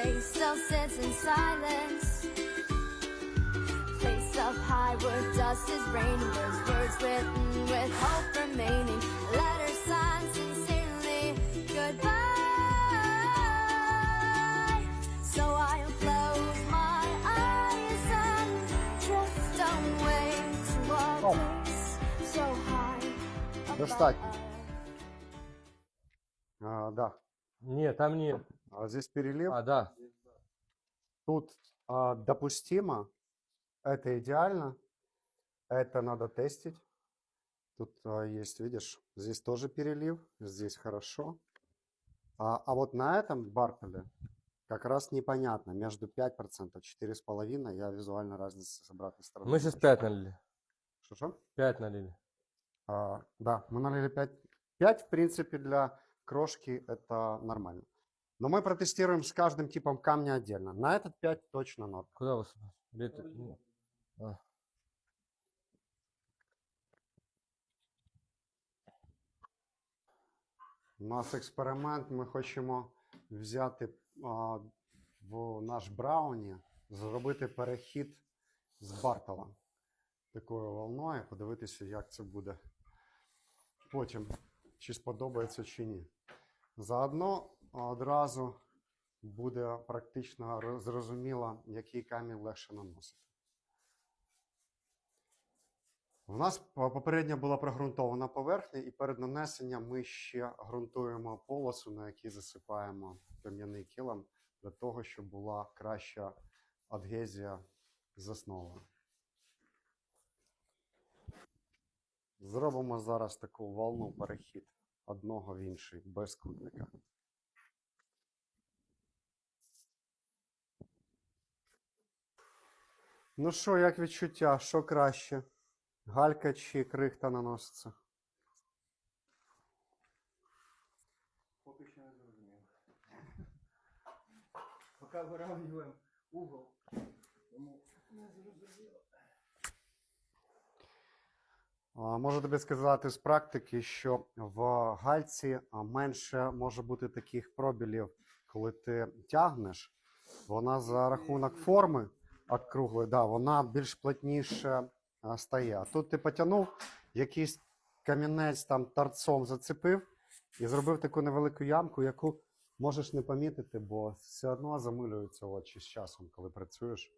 face still sits in silence. Place up high where dust is raining. There's words written with hope remaining. Letters signed sincerely. Goodbye. So I'll close my eyes and drift away to a Oh. place so high. above Достатньо. us. А, да. Ні, там ні. А здесь перелив. А, да. Тут а, допустимо. Это идеально. Это надо тестить. Тут а, есть, видишь, здесь тоже перелив. Здесь хорошо. А, а вот на этом баркале как раз непонятно. Между 5% и 4,5% я визуально разницы с обратной стороны. Ми сейчас не 5 ощущаю. налили. Что-что? 5 налили. А, да, мы налили 5. 5, в принципе, для крошки это нормально. Но мы протестируем с каждым типом камня отдельно. На этот 5 точно норм. Куда вы? Літ- ні. А. У нас експеримент. Ми хочемо взяти а, в наш брауні, зробити перехід з Бартола такою волною, подивитися, як це буде. Потім, чи сподобається чи ні. Заодно одразу буде практично зрозуміло, який камінь легше наносити. У нас по- попередньо була прогрунтована поверхня, і перед нанесенням ми ще ґрунтуємо полосу, на якій засипаємо кам'яний килим, для того, щоб була краща адгезія з основою. Зробимо зараз таку волну перехід одного в інший без кутника. Ну що, як відчуття? Що краще? Галька чи крихта наноситься? Поки що не зрозумів. Поки вирівнюємо угол, тому не зрозуміло. Можу тобі сказати з практики, що в гальці менше може бути таких пробілів, коли ти тягнеш. Вона за рахунок форми округлої, да, вона більш плотніше стає. А тут ти потягнув, якийсь камінець там торцом зацепив і зробив таку невелику ямку, яку можеш не помітити, бо все одно замилюються очі з часом, коли працюєш.